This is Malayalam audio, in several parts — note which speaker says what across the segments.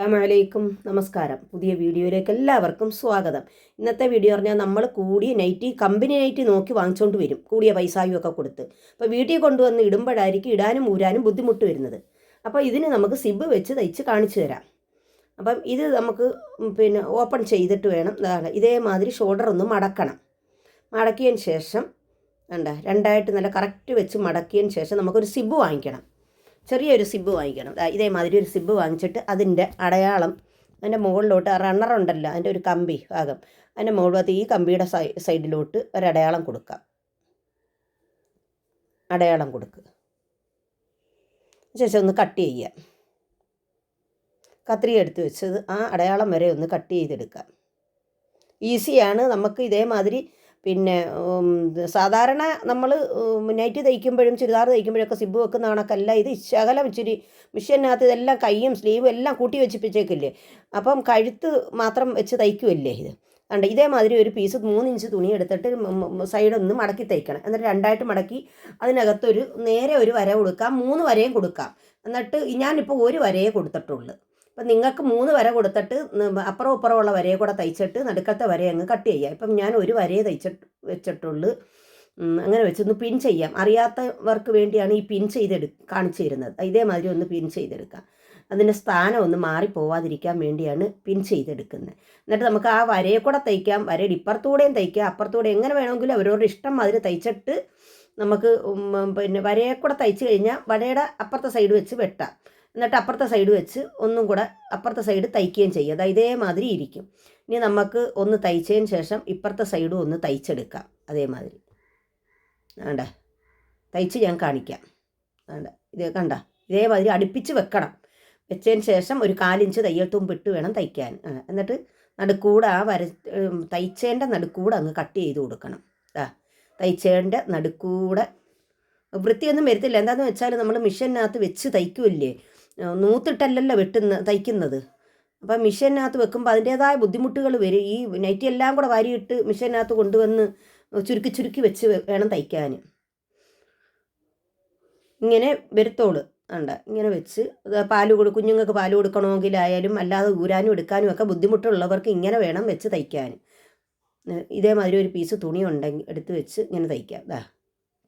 Speaker 1: അസ്സാമലൈക്കും നമസ്കാരം. പുതിയ വീഡിയോയിലേക്ക് എല്ലാവർക്കും സ്വാഗതം. ഇന്നത്തെ വീഡിയോ പറഞ്ഞാൽ നമ്മൾ കൂടിയ നൈറ്റി കമ്പനി നൈറ്റി നോക്കി വാങ്ങിച്ചുകൊണ്ട് വരും. കൂടിയ പൈസായും ഒക്കെ കൊടുത്ത്. അപ്പോൾ വീട്ടിൽ കൊണ്ടുവന്ന് ഇടുമ്പോഴായിരിക്കും ഇടാനും ഊരാനും ബുദ്ധിമുട്ട് വരുന്നത്. അപ്പോൾ ഇതിന് നമുക്ക് സിബ് വെച്ച് തയ്ച്ച് കാണിച്ചു തരാം. അപ്പം ഇത് നമുക്ക് പിന്നെ ഓപ്പൺ ചെയ്തിട്ട് വേണം. അതാണ് ഇതേമാതിരി ഷോൾഡർ ഒന്ന് മടക്കണം. മടക്കിയതിന് ശേഷം വേണ്ട രണ്ടായിട്ട് നല്ല കറക്റ്റ് വെച്ച് മടക്കിയതിന് ശേഷം നമുക്കൊരു സിബ് വാങ്ങിക്കണം. ചെറിയൊരു സിബ് വാങ്ങിക്കണം. ഇതേമാതിരി ഒരു സിബ് വാങ്ങിച്ചിട്ട് അതിന്റെ അടയാളം അതിന്റെ മുകളിലോട്ട് റണ്ണർ ഉണ്ടല്ലോ അതിന്റെ ഒരു കമ്പി ഭാഗം. അതിന്റെ മുകളിലത്ത് ഈ കമ്പിയുടെ സൈ സൈഡിലോട്ട് ഒരടയാളം കൊടുക്കാം അടയാളം കൊടുക്കുക. ശേഷം ഒന്ന് കട്ട് ചെയ്യാം കത്രിക എടുത്ത് വെച്ചത് ആ അടയാളം വരെ ഒന്ന് കട്ട് ചെയ്തെടുക്കാം ഈസിയാണ് നമുക്ക് ഇതേമാതിരി പിന്നെ സാധാരണ നമ്മൾ നൈറ്റ് തയ്ക്കുമ്പോഴും ചുരിദാർ തയ്ക്കുമ്പോഴൊക്കെ സിബ് വെക്കുന്ന കണക്കല്ല. ഇത് ശകലം ഇച്ചിരി മിഷ്യനകത്ത് ഇതെല്ലാം കൈയും സ്ലീവും എല്ലാം കൂട്ടി വെച്ചിപ്പിച്ചേക്കില്ലേ? അപ്പം കഴുത്ത് മാത്രം വെച്ച് തയ്ക്കുമല്ലേ ഇത്? കണ്ട ഇതേമാതിരി ഒരു പീസ് മൂന്ന് ഇഞ്ച് തുണി എടുത്തിട്ട് സൈഡൊന്ന് മടക്കി തയ്ക്കണം. എന്നിട്ട് രണ്ടായിട്ട് മടക്കി അതിനകത്തൊരു നേരെ ഒരു വര കൊടുക്കാം. മൂന്ന് വരയും കൊടുക്കാം. എന്നിട്ട് ഞാനിപ്പോൾ ഒരു വരയെ കൊടുത്തിട്ടുള്ളൂ. അപ്പം നിങ്ങൾക്ക് മൂന്ന് വര കൊടുത്തിട്ട് അപ്പുറം ഇപ്പുറമുള്ള വരയെ കൂടെ തയ്ച്ചിട്ട് നടുക്കത്തെ വര അങ്ങ് കട്ട് ചെയ്യാം ഇപ്പം ഞാൻ ഒരു വരയെ തയ്ച്ചിട്ട് വെച്ചിട്ടുള്ളൂ. അങ്ങനെ വെച്ചൊന്ന് പിൻ ചെയ്യാം. അറിയാത്തവർക്ക് വേണ്ടിയാണ് ഈ പിൻ ചെയ്തെടു കാണിച്ചു തരുന്നത് ഇതേമാതിരി ഒന്ന് പിൻ ചെയ്തെടുക്കാം. അതിന്റെ സ്ഥാനം ഒന്ന് മാറിപ്പോവാതിരിക്കാൻ വേണ്ടിയാണ് പിൻ ചെയ്തെടുക്കുന്നത്. എന്നിട്ട് നമുക്ക് ആ വരയെ കൂടെ തയ്ക്കാം. വരയുടെ ഇപ്പുറത്തൂടെയും തയ്ക്കാം. അപ്പുറത്തൂടെ എങ്ങനെ വേണമെങ്കിലും അവരവരുടെ ഇഷ്ടം മാതിരി തയ്ച്ചിട്ട് നമുക്ക് പിന്നെ വരയെ കൂടെ തയ്ച്ചു കഴിഞ്ഞാൽ വരയുടെ അപ്പുറത്തെ സൈഡ് വെച്ച് വെട്ടാം. എന്നിട്ട് അപ്പുറത്തെ സൈഡ് വെച്ച് ഒന്നും കൂടെ അപ്പുറത്തെ സൈഡ് തയ്ക്കുകയും ചെയ്യും. അതായത് ഇതേമാതിരി ഇരിക്കും. ഇനി നമുക്ക് ഒന്ന് തയ്ച്ചതിന് ശേഷം ഇപ്പുറത്തെ സൈഡും ഒന്ന് തയ്ച്ചെടുക്കാം. അതേമാതിരി. വേണ്ട തയ്ച്ച് ഞാൻ കാണിക്കാം. വേണ്ട ഇത് കണ്ട? ഇതേമാതിരി അടുപ്പിച്ച് വെക്കണം. വെച്ചതിന് ശേഷം ഒരു കാലിഞ്ച് തയ്യൽ തുമ്പിട്ട് വേണം തയ്ക്കാൻ. എന്നിട്ട് നടുക്കൂടെ ആ വര തയ്ച്ചേന്റെ നടുക്കൂടെ അങ്ങ് കട്ട് ചെയ്ത് കൊടുക്കണം. ആ തയ്ച്ചേന്റെ നടുക്കൂടെ. വൃത്തിയൊന്നും വരത്തില്ല. എന്താണെന്ന് വെച്ചാൽ നമ്മൾ മിഷീനകത്ത് വെച്ച് തയ്ക്കുമല്ലേ നൂത്തിട്ടല്ലല്ലോ വെട്ടുന്ന തയ്ക്കുന്നത്. അപ്പം മിഷനകത്ത് വെക്കുമ്പോൾ അതിന്റേതായ ബുദ്ധിമുട്ടുകൾ വരും. ഈ നൈറ്റി എല്ലാം കൂടെ വാരിയിട്ട് മിഷനകത്ത് കൊണ്ടുവന്ന് ചുരുക്കി ചുരുക്കി വെച്ച് വേണം തയ്ക്കാൻ. ഇങ്ങനെ വരുത്തോൾ. ഉണ്ട് ഇങ്ങനെ വെച്ച് പാൽ കൊടു കുഞ്ഞുങ്ങൾക്ക് പാൽ കൊടുക്കണമെങ്കിലായാലും അല്ലാതെ ഊരാനും എടുക്കാനും ഒക്കെ ബുദ്ധിമുട്ടുള്ളവർക്ക് ഇങ്ങനെ വേണം വെച്ച് തയ്ക്കാൻ. ഇതേമാതിരി ഒരു പീസ് തുണി ഉണ്ടെങ്കിൽ എടുത്ത് വെച്ച് ഇങ്ങനെ തയ്ക്കാം.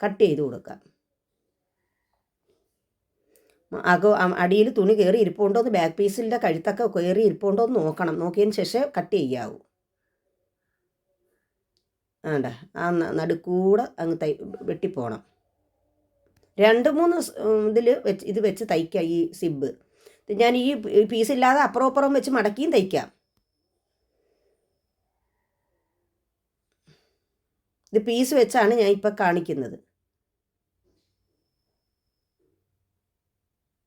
Speaker 1: കട്ട് ചെയ്ത് കൊടുക്കാം. അക അടിയിൽ തുണി കയറി ഇരിപ്പുണ്ടോ എന്ന് ബാക്ക് പീസിന്റെ കഴുത്തൊക്കെ കയറി ഇരിപ്പുണ്ടോ എന്ന് നോക്കണം. നോക്കിയതിന് ശേഷം കട്ട് ചെയ്യാവൂ. ആണ്ട ആ നടുക്കൂടെ അങ്ങ് തൈ വെട്ടിപ്പോണം. രണ്ട് മൂന്ന് ഇതിൽ വെച്ച് ഇത് വെച്ച് തയ്ക്കാം ഈ സിബ്. ഞാൻ ഈ പീസ് ഇല്ലാതെ അപ്പുറം അപ്പുറം വെച്ച് മടക്കിയും തയ്ക്കാം. ഇത് പീസ് വെച്ചാണ് ഞാൻ ഇപ്പം കാണിക്കുന്നത്.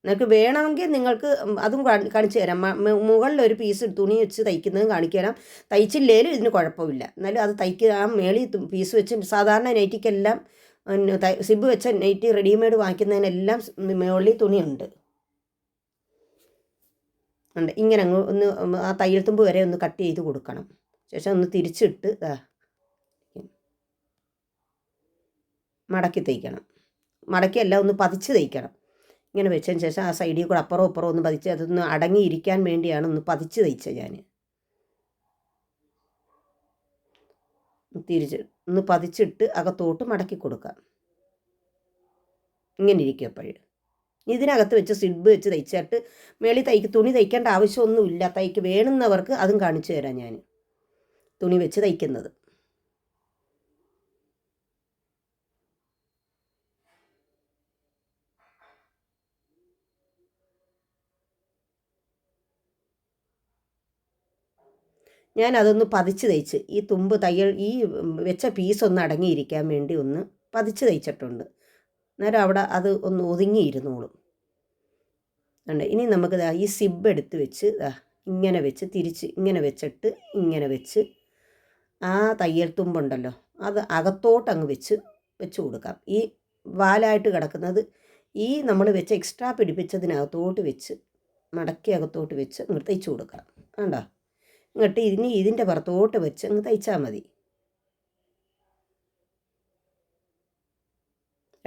Speaker 1: നിങ്ങൾക്ക് വേണമെങ്കിൽ നിങ്ങൾക്ക് അതും കാണിച്ചു തരാം. മുകളിൽ ഒരു പീസ് തുണി വെച്ച് തയ്ക്കുന്നതും കാണിച്ചു തരാം. തയ്ച്ചില്ലേലും ഇതിന് കുഴപ്പമില്ല. എന്നാലും അത് തയ്ക്കുക ആ മേളി പീസ് വെച്ച് സാധാരണ നൈറ്റിക്കെല്ലാം സിബ് വെച്ച നൈറ്റി റെഡിമെയ്ഡ് വാങ്ങിക്കുന്നതിനെല്ലാം മേളി തുണിയുണ്ട്. ഉണ്ട്. ഇങ്ങനെ അങ്ങ് ഒന്ന് ആ തയ്യൽ തുമ്പ് വരെ ഒന്ന് കട്ട് ചെയ്ത് കൊടുക്കണം. ശേഷം ഒന്ന് തിരിച്ചിട്ട് മടക്കി തയ്ക്കണം. മടക്കിയല്ല ഒന്ന് പതിച്ച് തയ്ക്കണം. ഇങ്ങനെ വെച്ചതിന് ശേഷം ആ സൈഡിൽ കൂടെ അപ്പുറം അപ്പുറം ഒന്ന് പതിച്ച് അതൊന്ന് അടങ്ങിയിരിക്കാൻ വേണ്ടിയാണ് ഒന്ന് പതിച്ച് തയ്ച്ചത് ഞാൻ തിരിച്ച് ഒന്ന് പതിച്ചിട്ട് അകത്തോട്ട് മടക്കി കൊടുക്കാം ഇങ്ങനെ ഇരിക്കും അപ്പോഴ് ഇതിനകത്ത് വെച്ച് സിഡ്ബ് വെച്ച് തയ്ച്ചിട്ട് മേളി തയ്ക്ക് തുണി തയ്ക്കേണ്ട ആവശ്യമൊന്നുമില്ല. തയ്ക്ക് വേണമെന്നവർക്ക് അതും കാണിച്ചു തരാം ഞാൻ തുണി വെച്ച് തയ്ക്കുന്നത്. ഞാൻ അതൊന്ന് പതിച്ച് തയ്ച്ച് ഈ തുമ്പ് തയ്യൽ ഈ വെച്ച പീസ് ഒന്ന് അടങ്ങിയിരിക്കാൻ വേണ്ടി ഒന്ന് പതിച്ച് തയ്ച്ചിട്ടുണ്ട് അന്നേരം അവിടെ അത് ഒന്ന് ഒതുങ്ങിയിരുന്നോളും. ഉണ്ട് ഇനി നമുക്ക് ഈ സിബ് എടുത്ത് വെച്ച് ഇങ്ങനെ വെച്ച് തിരിച്ച് ഇങ്ങനെ വെച്ചിട്ട് ഇങ്ങനെ വെച്ച് ആ തയ്യൽ തുമ്പുണ്ടല്ലോ അത് അകത്തോട്ട് അങ്ങ് വെച്ച് വെച്ച് കൊടുക്കാം. ഈ വാലായിട്ട് കിടക്കുന്നത് ഈ നമ്മൾ വെച്ച് എക്സ്ട്രാ പിടിപ്പിച്ചതിനകത്തോട്ട് വെച്ച് മടക്കി അകത്തോട്ട് വെച്ച് അങ്ങ് തയ്ച്ച് കൊടുക്കാം കണ്ടോ? ഇങ്ങോട്ട് ഇനി ഇതിന്റെ പുറത്തോട്ട് വെച്ച് അങ്ങ് തയ്ച്ചാൽ മതി.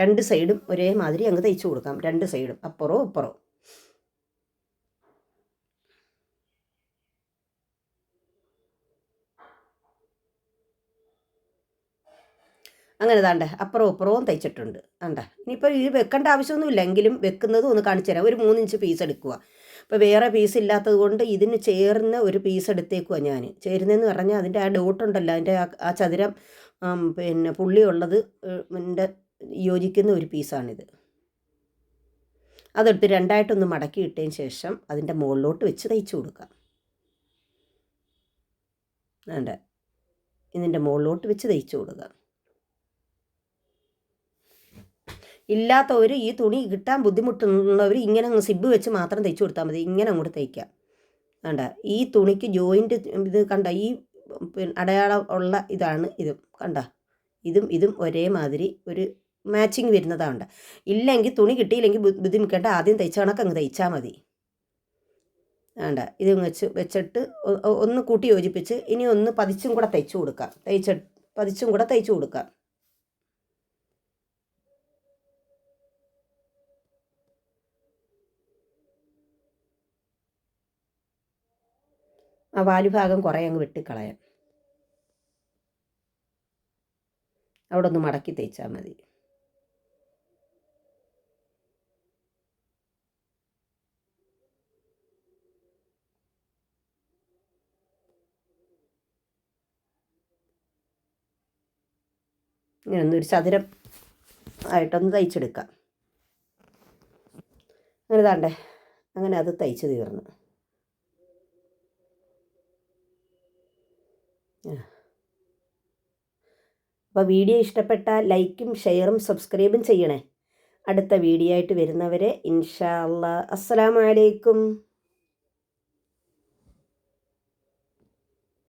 Speaker 1: രണ്ട് സൈഡും ഒരേമാതിരി അങ്ങ് തയ്ച്ചു കൊടുക്കാം. രണ്ട് സൈഡും അപ്പുറവും ഇപ്പുറവും. അങ്ങനെ താണ്ട അപ്പുറവും ഇപ്പുറവും തയ്ച്ചിട്ടുണ്ട്. താണ്ട ഇനിയിപ്പോൾ ഇത് വെക്കേണ്ട ആവശ്യമൊന്നുമില്ല. എങ്കിലും വെക്കുന്നതും ഒന്ന് കാണിച്ചു തരാം. ഒരു മൂന്നിഞ്ച് പീസ് എടുക്കുക. ഇപ്പോൾ വേറെ പീസ് ഇല്ലാത്തത് കൊണ്ട് ഇതിന് ചേർന്ന ഒരു പീസ് എടുത്തേക്കുവാണ് ഞാൻ ചേരുന്നതെന്ന് പറഞ്ഞാൽ അതിന്റെ ആ ഡോട്ട് ഉണ്ടല്ലോ അതിന്റെ ആ ചതുരം പിന്നെ പുള്ളി ഉള്ളത് എന്റെ യോജിക്കുന്ന ഒരു പീസാണിത് അതെടുത്ത് രണ്ടായിട്ടൊന്ന് മടക്കി ഇട്ടതിന് ശേഷം അതിന്റെ മുകളിലോട്ട് വെച്ച് തയ്ച്ചു കൊടുക്കാം. വേണ്ട. ഇതിന്റെ മുകളിലോട്ട് വെച്ച് തയ്ച്ചു കൊടുക്കുക ഇല്ലാത്തവർ ഈ തുണി കിട്ടാൻ ബുദ്ധിമുട്ടുള്ളവർ ഇങ്ങനെ അങ്ങ് സിബ് വെച്ച് മാത്രം തയ്ച്ചു കൊടുത്താൽ മതി. ഇങ്ങനെ അങ്ങോട്ട് തയ്ക്കാം. വേണ്ട ഈ തുണിക്ക് ജോയിന്റ് ഇത് കണ്ട? ഈ അടയാളം ഉള്ള ഇതാണ് ഇതും. കണ്ട? ഇതും ഇതും ഒരേ മാതിരി ഒരു മാച്ചിങ് വരുന്നതാണ് ഇല്ലെങ്കിൽ തുണി കിട്ടിയില്ലെങ്കിൽ ബുദ്ധിമുട്ടേണ്ട. ആദ്യം തയ്ച്ച കണക്ക് അങ്ങ് തയ്ച്ചാൽ മതി. വേണ്ട ഇത് വെച്ച് വെച്ചിട്ട് ഒന്ന് കൂട്ടി യോജിപ്പിച്ച് ഇനി ഒന്ന് പതിച്ചും കൂടെ തയ്ച്ചു കൊടുക്കാം. തയ്ച്ച പതിച്ചും കൂടെ തയ്ച്ചു കൊടുക്കാം. ആ വാലുഭാഗം കുറേ അങ്ങ് വെട്ടിക്കളയാം. അവിടെ ഒന്ന് മടക്കി തേച്ചാൽ മതി. ഇങ്ങനെ ഒന്നൊരു ചതുരം ആയിട്ടൊന്ന് തയ്ച്ചെടുക്കാം. അങ്ങനെ താണ്ടേ അങ്ങനെ അത് തയ്ച്ച് തീർന്നു. അപ്പോൾ വീഡിയോ ഇഷ്ടപ്പെട്ടാൽ ലൈക്കും ഷെയറും സബ്സ്ക്രൈബും ചെയ്യണേ. അടുത്ത വീഡിയോ ആയിട്ട് വരുന്നവരെ ഇൻഷാ അല്ലാ അസ്സലാമു അലൈക്കും.